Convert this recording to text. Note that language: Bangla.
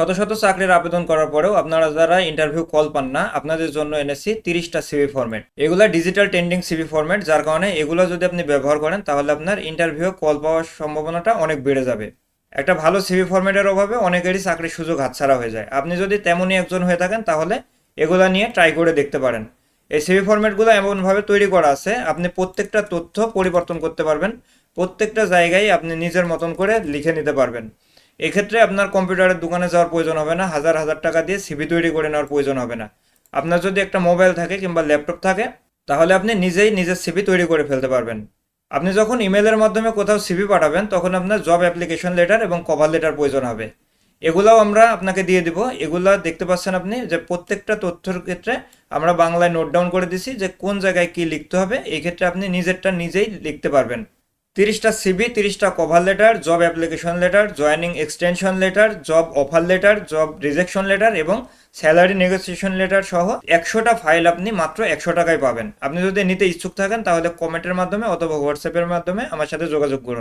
শত শত চাকরির আবেদন করার পরেও আপনারা যারা ইন্টারভিউ কল পান না, আপনাদের জন্য এনেছি তিরিশটা সিভি ফরম্যাট এগুলো ডিজিটাল টেন্ডিং সিভি ফরম্যাট যার কারণে এগুলো যদি আপনি ব্যবহার করেন, তাহলে আপনার ইন্টারভিউ কল পাওয়ার সম্ভাবনাটা অনেক বেড়ে যাবে। একটা ভালো সিভি ফরম্যাটের অভাবে অনেকেরই চাকরির সুযোগ হাতছাড়া হয়ে যায়। আপনি যদি তেমনই একজন হয়ে থাকেন, তাহলে এগুলা নিয়ে ট্রাই করে দেখতে পারেন। এই সিভি ফরম্যাটগুলো এমনভাবে তৈরি করা আছে, আপনি প্রত্যেকটা তথ্য পরিবর্তন করতে পারবেন। প্রত্যেকটা জায়গায় আপনি নিজের মতন করে লিখে নিতে পারবেন। এক্ষেত্রে আপনার কম্পিউটারের দোকানে যাওয়ার প্রয়োজন হবে না, হাজার হাজার টাকা দিয়ে সিভি তৈরি করে নেওয়ার প্রয়োজন হবে না। আপনার যদি একটা মোবাইল থাকে কিংবা ল্যাপটপ থাকে, তাহলে আপনি নিজেই নিজের সিভি তৈরি করে ফেলতে পারবেন। আপনি যখন ইমেলের মাধ্যমে কোথাও সিভি পাঠাবেন, তখন আপনার জব অ্যাপ্লিকেশন লেটার এবং কভার লেটার প্রয়োজন হবে। এগুলাও আমরা আপনাকে দিয়ে দিব। এগুলা দেখতে পাচ্ছেন আপনি যে প্রত্যেকটা তথ্যের ক্ষেত্রে আমরা বাংলায় নোট ডাউন করে দিছি যে কোন জায়গায় কি লিখতে হবে। এই ক্ষেত্রে আপনি নিজেরটা নিজেই লিখতে পারবেন। তিরিশটা সিবি তিরিশটা cover letter job application letter joining extension letter job offer letter job rejection letter এবং স্যালারি নেগোসিয়েশন লেটার সহ একশোটা ফাইল আপনি মাত্র একশো টাকায় পাবেন। আপনি যদি নিতে ইচ্ছুক থাকেন, তাহলে কমেন্টের মাধ্যমে অথবা হোয়াটসঅ্যাপের মাধ্যমে আমার সাথে যোগাযোগ করুন।